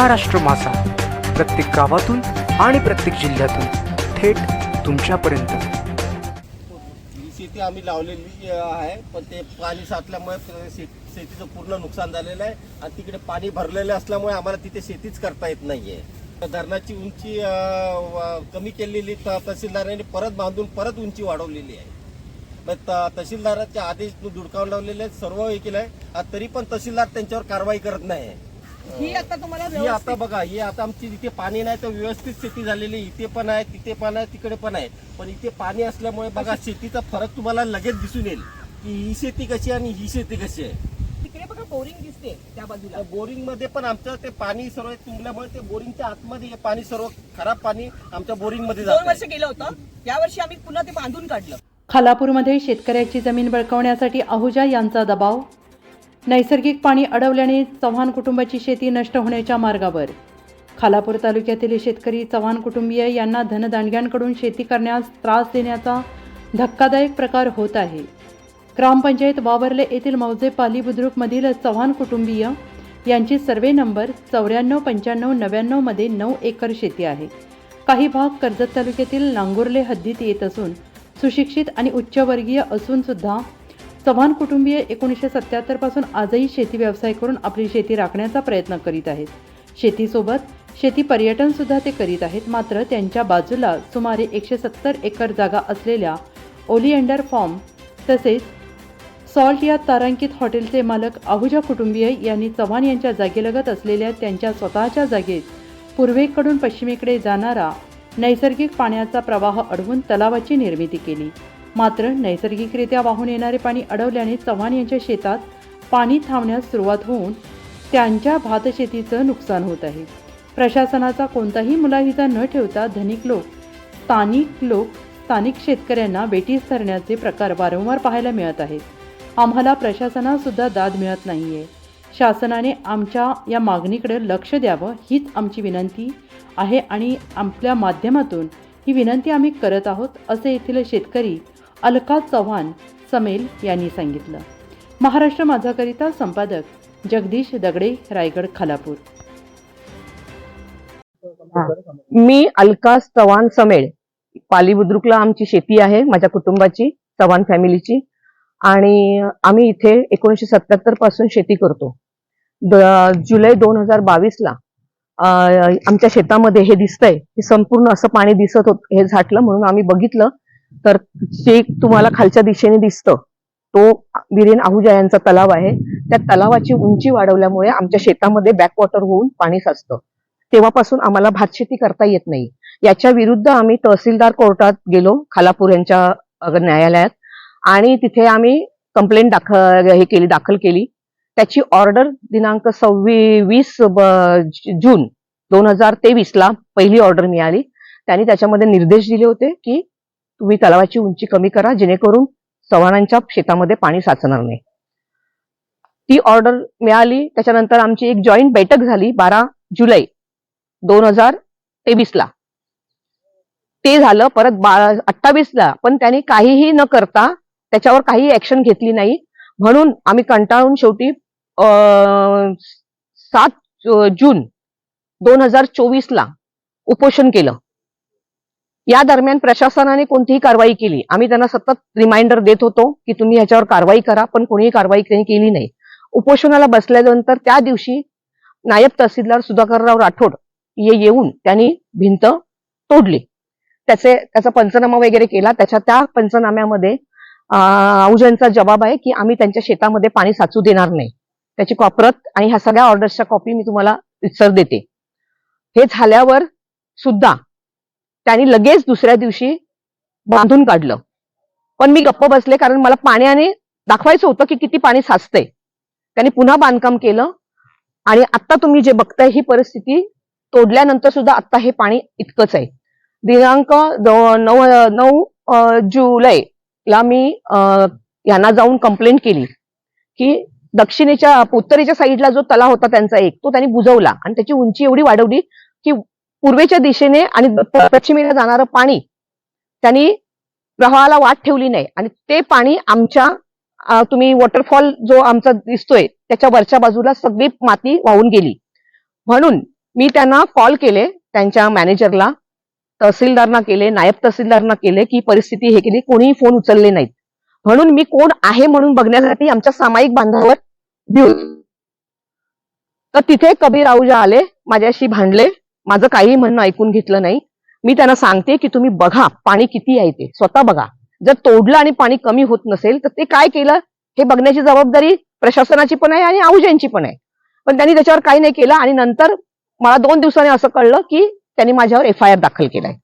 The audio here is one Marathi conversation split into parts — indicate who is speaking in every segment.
Speaker 1: महाराष्ट्र मासा. प्रत्येक गावातून आणि प्रत्येक जिल्ह्यातून थेट तुमच्यापर्यंत.
Speaker 2: ही शेती आम्ही लावलेली आहे. पण ते पाणी साचल्यामुळे शे- शेतीचं पूर्ण नुकसान झालेलं आहे. आणि तिकडे पाणी भरलेलं असल्यामुळे आम्हाला तिथे शेतीच करता येत नाहीये. धरणाची उंची व- कमी केलेली त- तहसीलदारांनी परत बांधून परत उंची वाढवलेली आहे. मग त- तहसीलदाराचे आदेश दुडकावून लावलेले आहेत. सर्व हे केलं आहे तरी पण तहसीलदार त्यांच्यावर कारवाई करत नाही
Speaker 3: ही आता तुम्हाला
Speaker 2: ही आता
Speaker 3: व्यवस्थित
Speaker 2: बघा ही आता आमची इथे पाणी नाही तर व्यवस्थित शेती झालेली आहे. इथे पण आहे तिथे पण आहे तिकडे पण आहे. पण इथे पाणी असल्यामुळे बघा शेतीचा फरक तुम्हाला लगेच दिसून येईल की ही शेती कशी आहे आणि ही शेती कशी आहे.
Speaker 3: तिकडे बघा बोरिंग दिसते त्या बाजूला.
Speaker 2: बोरिंगमध्ये पण आमचं ते पाणी सर्व तुंबल्यामुळे ते बोरिंगच्या आतमध्ये हे पाणी सर्व खराब पाणी आमच्या बोरिंगमध्ये
Speaker 3: दोन
Speaker 2: जात.
Speaker 3: वर्ष गेलं होतं. या वर्षी आम्ही पुन्हा ते बांधून काढलं.
Speaker 4: खालापूरमध्ये शेतकऱ्याची जमीन बळकावण्यासाठी आहुजा यांचा दबाव नैसर्गिक पाणी अडवल्याने चव्हाण कुटुंबाची शेती नष्ट होण्याच्या मार्गावर. खालापूर तालुक्यातील शेतकरी चव्हाण कुटुंबीय यांना धनदांडग्यांकडून शेती करण्यास त्रास देण्याचा धक्कादायक प्रकार होत आहे. ग्रामपंचायत वावरले येथील मौजे पाली बुद्रुकमधील चव्हाण कुटुंबीय यांची सर्वे नंबर चौऱ्याण्णव पंच्याण्णव नव्याण्णवमध्ये नऊ एकर शेती आहे. काही भाग कर्जत तालुक्यातील नांगुर्ले हद्दीत येत असून सुशिक्षित आणि उच्चवर्गीय असूनसुद्धा चव्हाण कुटुंबीय एकोणीसशे सत्याहत्तरपासून आजही शेती व्यवसाय करून आपली शेती राखण्याचा प्रयत्न करीत आहेत. शेतीसोबत शेती पर्यटन सुद्धा ते करीत आहेत मात्र त्यांच्या बाजूला सुमारे एकशे सत्तर एकर जागा असलेल्या ओलिएंडर फॉर्म तसेच सॉल्ट या तारांकित हॉटेलचे मालक आहुजा कुटुंबीय यांनी चव्हाण यांच्या जागेलगत असलेल्या त्यांच्या स्वतःच्या जागेत पूर्वेकडून पश्चिमेकडे जाणारा नैसर्गिक पाण्याचा प्रवाह अडवून तलावाची निर्मिती केली. मात्र नैसर्गिकरित्या वाहून येणारे पाणी अडवल्याने चव्हाण यांच्या शेतात पाणी थांबण्यास सुरुवात होऊन त्यांच्या भातशेतीचं नुकसान होत आहे. प्रशासनाचा कोणताही मुलाहिजा न ठेवता धनिक लोक स्थानिक लोक स्थानिक शेतकऱ्यांना बेटीस धरण्याचे प्रकार वारंवार पाहायला मिळत आहेत. आम्हाला प्रशासनासुद्धा दाद मिळत नाही आहे शासनाने आमच्या या मागणीकडे लक्ष द्यावं हीच आमची विनंती आहे आणि आपल्या माध्यमातून ही विनंती आम्ही करत आहोत असे येथील शेतकरी अलका चव्हाण समेल यांनी सांगितलं. महाराष्ट्र माझाकरिता संपादक जगदीश दगडे रायगड खालापूर.
Speaker 5: मी अलका चव्हाण समेळ पाली बुद्रुकला आमची शेती आहे माझ्या कुटुंबाची चव्हाण फॅमिलीची. आणि आम्ही इथे एकोणीशे सत्याहत्तरपासून शेती करतो. जुलै दोन हजार बावीसला आमच्या शेतामध्ये हे दिसतंय हे संपूर्ण असं पाणी दिसत होत हे झाटलं म्हणून आम्ही बघितलं. तर जे तुम्हाला खालच्या दिशेने दिसतं. तो बिरेन आहुजा यांचा तलाव आहे. त्या तलावाची उंची वाढवल्यामुळे आमच्या शेतामध्ये बॅकवॉटर होऊन पाणी साचतं. तेव्हापासून आम्हाला भातशेती करता येत नाही. याच्या विरुद्ध आम्ही तहसीलदार कोर्टात गेलो खालापूर यांच्या न्यायालयात. आणि तिथे आम्ही कंप्लेंट दाखल हे केली दाखल केली. त्याची ऑर्डर दिनांक सव्वीस वीस जून दोन हजार तेवीसला पहिली ऑर्डर मिळाली. त्यांनी त्याच्यामध्ये निर्देश दिले होते की तुम्ही तलावाची उंची कमी करा जेणेकरून चव्हाणांच्या शेतामध्ये पाणी साचणार नाही. ती ऑर्डर मिळाली त्याच्यानंतर आमची एक जॉईंट बैठक झाली बारा जुलै दोन हजार तेवीस ला ते झालं परत अठ्ठावीस ला पण त्यांनी काहीही न करता त्याच्यावर काही ऍक्शन घेतली नाही. म्हणून आम्ही कंटाळून शेवटी सात जून दोन हजार चोवीस ला उपोषण केलं. या दरम्यान प्रशासनाने कोणतीही कारवाई केली. आम्ही त्यांना सतत रिमाइंडर देत होतो की तुम्ही ह्याच्यावर कारवाई करा पण कोणीही कारवाई केली नाही. उपोषणाला बसल्यानंतर त्या दिवशी नायब तहसीलदार सुधाकरराव राठोड ये येऊन त्यांनी भिंत तोडली. त्याचे त्याचा पंचनामा वगैरे केला. त्याच्या त्या पंचनाम्यामध्ये अं, आहुजांचा जबाब आहे की आम्ही त्यांच्या शेतामध्ये पाणी साचू देणार नाही. त्याची कॉपरत आणि ह्या सगळ्या ऑर्डर्सच्या कॉपी मी तुम्हाला सर देते. हे झाल्यावर सुद्धा त्यांनी लगेच दुसऱ्या दिवशी बांधून काढलं. पण मी गप्प बसले कारण मला पाण्याने दाखवायचं होतं की किती पाणी साचतंय. त्यांनी पुन्हा बांधकाम केलं आणि आता तुम्ही जे बघताय ही परिस्थिती तोडल्यानंतर सुद्धा आता हे पाणी इतकंच आहे. दिनांक नऊ नऊ जुलै जुलैला मी यांना जाऊन कंप्लेंट केली की दक्षिणेच्या उत्तरेच्या साईडला जो तलाव होता त्यांचा एक तो त्यांनी बुजवला आणि त्याची उंची एवढी वाढवली की पूर्वेच्या दिशेने आणि पश्चिमेला जाणारं पाणी त्यांनी प्रवाहाला वाट ठेवली नाही. आणि ते पाणी आमच्या तुम्ही वॉटरफॉल जो आमचा दिसतोय त्याच्या वरच्या बाजूला सगळी माती वाहून गेली. म्हणून मी त्यांना कॉल केले त्यांच्या मॅनेजरला तहसीलदारना केले नायब तहसीलदारना केले की परिस्थिती हे केली कोणीही फोन उचलले नाहीत. म्हणून मी कोण आहे म्हणून बघण्यासाठी आमच्या सामायिक बांधावर घेऊन तर तिथे कबीर आहुजा आले माझ्याशी भांडले. माझं काही म्हणणं ऐकून घेतलं नाही. मी त्यांना सांगते की तुम्ही बघा पाणी किती आहे ते. स्वतः बघा. जर तोडलं आणि पाणी कमी होत नसेल तर ते काय केलं? हे बघण्याची जबाबदारी प्रशासनाची पण आहे आणि आहुजांची पण आहे. पण त्यांनी त्याच्यावर काही नाही केलं आणि नंतर मला दोन दिवसांनी असं कळलं की त्यांनी माझ्यावर एफ आय आर दाखल केलाय.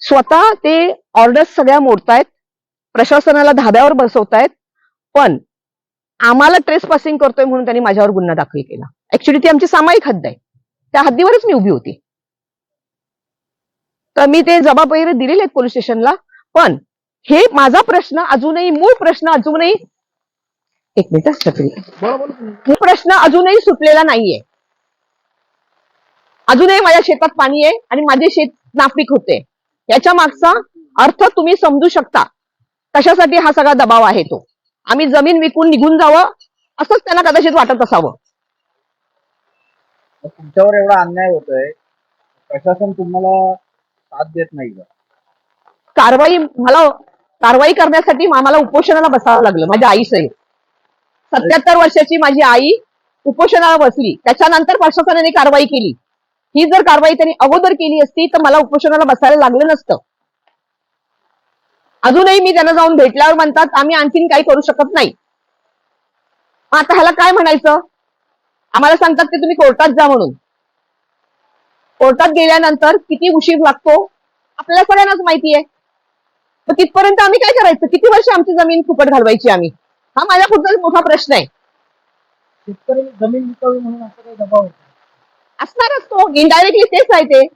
Speaker 5: स्वतः ते ऑर्डर्स सगळ्या मोडतायत प्रशासनाला धाब्यावर बसवतायत पण आम्हाला ट्रेस पासिंग करतोय म्हणून त्यांनी माझ्यावर गुन्हा दाखल केला. ऍक्च्युली ती आमची सामायिक हद्द आहे. त्या हद्दीवरच मी उभी होती. तर मी ते जबाबदारी दिलेले आहेत पोलीस स्टेशनला पण हे माझा प्रश्न अजूनही मूळ प्रश्न अजूनही एक मिनिट हा, प्रश्न अजूनही सुटलेला नाहीये. अजूनही माझ्या शेतात पाणी आहे आणि माझे शेत नापीक होते. याच्या मागचा अर्थ तुम्ही समजू शकता. कशासाठी हा सगळा दबाव आहे तो? आम्ही जमीन विकून निघून जावं? असंच त्यांना कदाचित वाटत असावं.
Speaker 6: तुमच्यावर एवढा अन्याय होतोय प्रशासन तुम्हाला साथ देत नाही का?
Speaker 5: कारवाई मला कारवाई करण्यासाठी आम्हाला उपोषणाला बसावं लागलं माझ्या आईसहित. सत्याहत्तर वर्षाची माझी आई उपोषणाला बसली त्याच्यानंतर प्रशासनाने कारवाई केली. ही जर कारवाई त्यांनी अगोदर केली असती तर मला उपोषणाला बसायला लागलं नसतं. अजूनही मी त्यांना जाऊन भेटल्यावर म्हणतात आम्ही आणखीन काही करू शकत नाही. आता ह्याला काय म्हणायचं? आम्हाला सांगतात की तुम्ही कोर्टात जा म्हणून. कोर्टात गेल्यानंतर किती उशीर लागतो? आपल्याला सगळ्यांनाच माहिती आहे. तिथपर्यंत आम्ही काय करायचं? किती वर्ष आमची जमीन फुकट घालवायची आम्ही? हा माझ्या पुढचा मोठा प्रश्न आहे.
Speaker 6: शेतकरी जमीन विकावी म्हणून असं काही दबाव होतो
Speaker 5: असणारच तो. इनडायरेक्टली तेच आहे ते.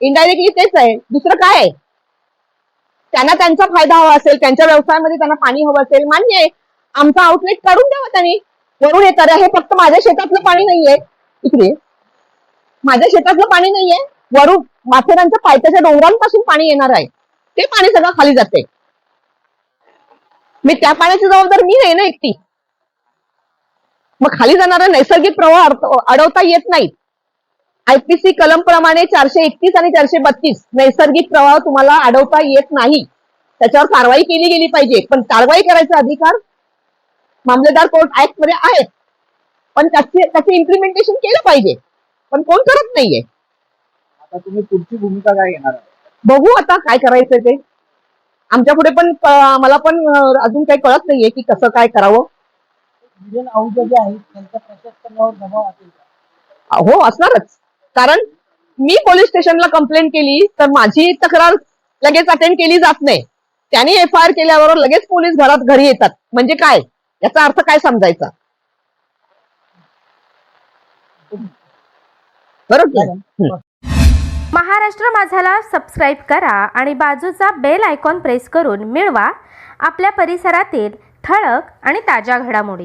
Speaker 5: इनडायरेक्टली तेच आहे. दुसरं काय आहे? त्यांना त्यांचा फायदा हवा असेल त्यांच्या व्यवसायामध्ये त्यांना पाणी हवं असेल. मान्य आहे. आमचा आउटलेट काढून द्यावा त्यांनी. वरून येतात हे फक्त माझ्या शेतातलं पाणी नाहीये. इकडे. माझ्या शेतातलं पाणी नाहीये. वरून माथेरानच्या पायथ्याच्या डोंगरांपासून पाणी येणार आहे. ते पाणी सगळं खाली जाते. मी त्या पाण्याची जबाबदार मी नाही ना एकटी. मग खाली जाणारा नैसर्गिक प्रवाह अडवता येत नाही. आयपीसी कलम प्रमाणे चारशे एकतीस आणि चारशे बत्तीस नैसर्गिक प्रवाह तुम्हाला अडवता येत नाही. त्याच्यावर कारवाई केली गेली पाहिजे. पण कारवाई करायचा अधिकार मामलेदार कोर्ट ऍक्टमध्ये आहेत. पण त्याचे त्याचे इम्प्लिमेंटेशन केलं पाहिजे. पण कोण करत नाहीये?
Speaker 6: आता तुम्ही पुढची भूमिका काय घेणार?
Speaker 5: बघू आता काय करायचं ते. आमच्या पुढे पण मला पण अजून काही कळत नाहीये की कसं काय करावं.
Speaker 6: विजन आहुजा जे आहेत त्यांचा प्रशासनावर दबाव असेल का?
Speaker 5: हो असणारच. कारण मी पोलीस स्टेशनला कंप्लेंट केली तर माझी तक्रार लगेच अटेंड केली जात नाही. त्यांनी एफ आय आर केल्याबरोबर लगेच पोलीस घरात घरी येतात. म्हणजे काय? याचा अर्थ काय समजायचा? बरोबर.
Speaker 7: महाराष्ट्र माझाला सबस्क्राईब करा आणि बाजूचा बेल आयकॉन प्रेस करून मिळवा. आपल्या परिसरातील ठळक आणि ताज्या घडामोडी.